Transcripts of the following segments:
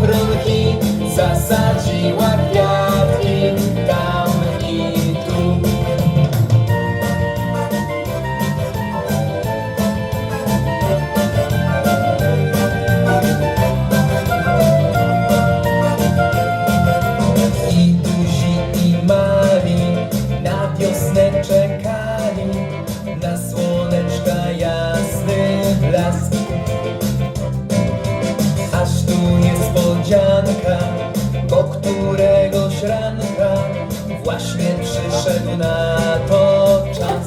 mroki zasadziła kwiat. pewnie na to czas.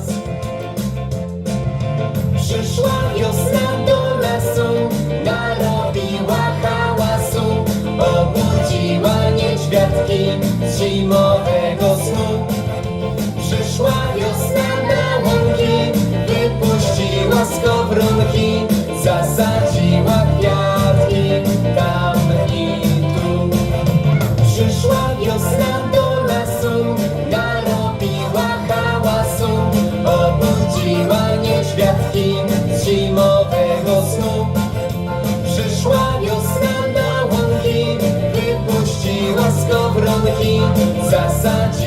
Przyszła wiosna do lasu, narobiła hałasu, obudziła niedźwiadki z zimą. Budziła nieźwiadki z zimowego snu. Przyszła wiosna na łąki Wypuściła skowronki. Zasadzi